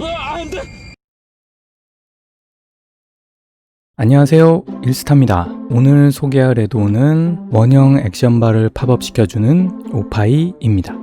아, 안 돼! 안녕하세요. 일스타입니다. 오늘 소개할 레도는 원형 액션바를 팝업시켜주는 오파이입니다.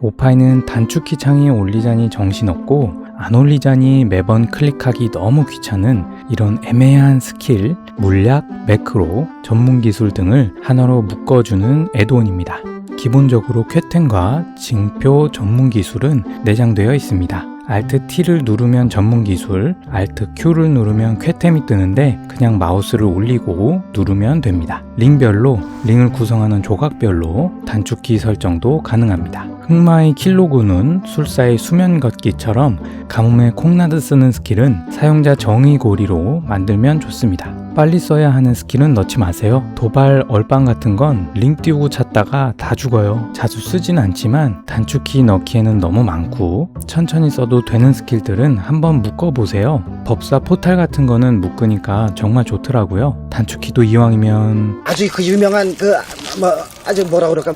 오파이는 단축키 창에 올리자니 정신없고 안 올리자니 매번 클릭하기 너무 귀찮은 이런 애매한 스킬, 물약, 매크로, 전문기술 등을 하나로 묶어주는 애드온입니다. 기본적으로 쾌템과 징표 전문 기술은 내장되어 있습니다. Alt T를 누르면 전문 기술, Alt Q를 누르면 쾌템이 뜨는데 그냥 마우스를 올리고 누르면 됩니다. 링별로, 링을 구성하는 조각별로 단축키 설정도 가능합니다. 흑마의 킬로그는 술사의 수면 걷기처럼 가뭄에 콩나드 쓰는 스킬은 사용자 정의 고리로 만들면 좋습니다. 빨리 써야 하는 스킬은 넣지 마세요. 도발, 얼빵 같은 건 링 띄우고 찾다가 다 죽어요. 자주 쓰진 않지만 단축키 넣기에는 너무 많고 천천히 써도 되는 스킬들은 한번 묶어보세요. 법사 포탈 같은 거는 묶으니까 정말 좋더라고요. 단축키도 이왕이면 아주 그 유명한 그 뭐 아주 뭐라 그럴까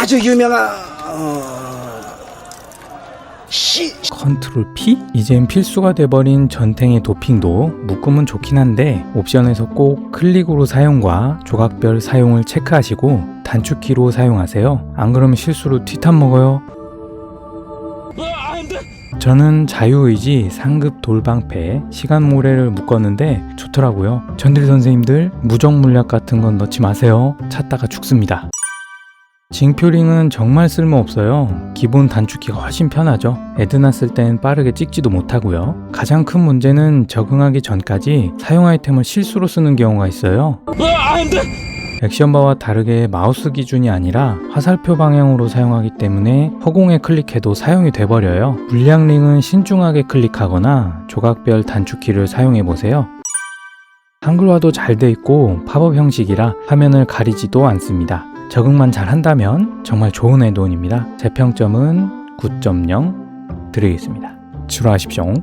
아주 유명한 어... 시 컨트롤 P? 이젠 필수가 돼버린 전탱의 도핑도 묶음은 좋긴 한데 옵션에서 꼭 클릭으로 사용과 조각별 사용을 체크하시고 단축키로 사용하세요. 안 그러면 실수로 티탄 먹어요. 저는 자유의지 상급 돌방패 시간 모래를 묶었는데 좋더라고요. 전딜 선생님들 무적 물약 같은 건 넣지 마세요. 찾다가 죽습니다. 징표링은 정말 쓸모없어요. 기본 단축키가 훨씬 편하죠. 에드나 쓸 땐 빠르게 찍지도 못하고요. 가장 큰 문제는 적응하기 전까지 사용 아이템을 실수로 쓰는 경우가 있어요. 액션바와 다르게 마우스 기준이 아니라 화살표 방향으로 사용하기 때문에 허공에 클릭해도 사용이 돼버려요. 물량링은 신중하게 클릭하거나 조각별 단축키를 사용해 보세요. 한글화도 잘 돼 있고 팝업 형식이라 화면을 가리지도 않습니다. 적응만 잘 한다면 정말 좋은 애드온입니다. 제 평점은 9.0 드리겠습니다. 추가하십시오.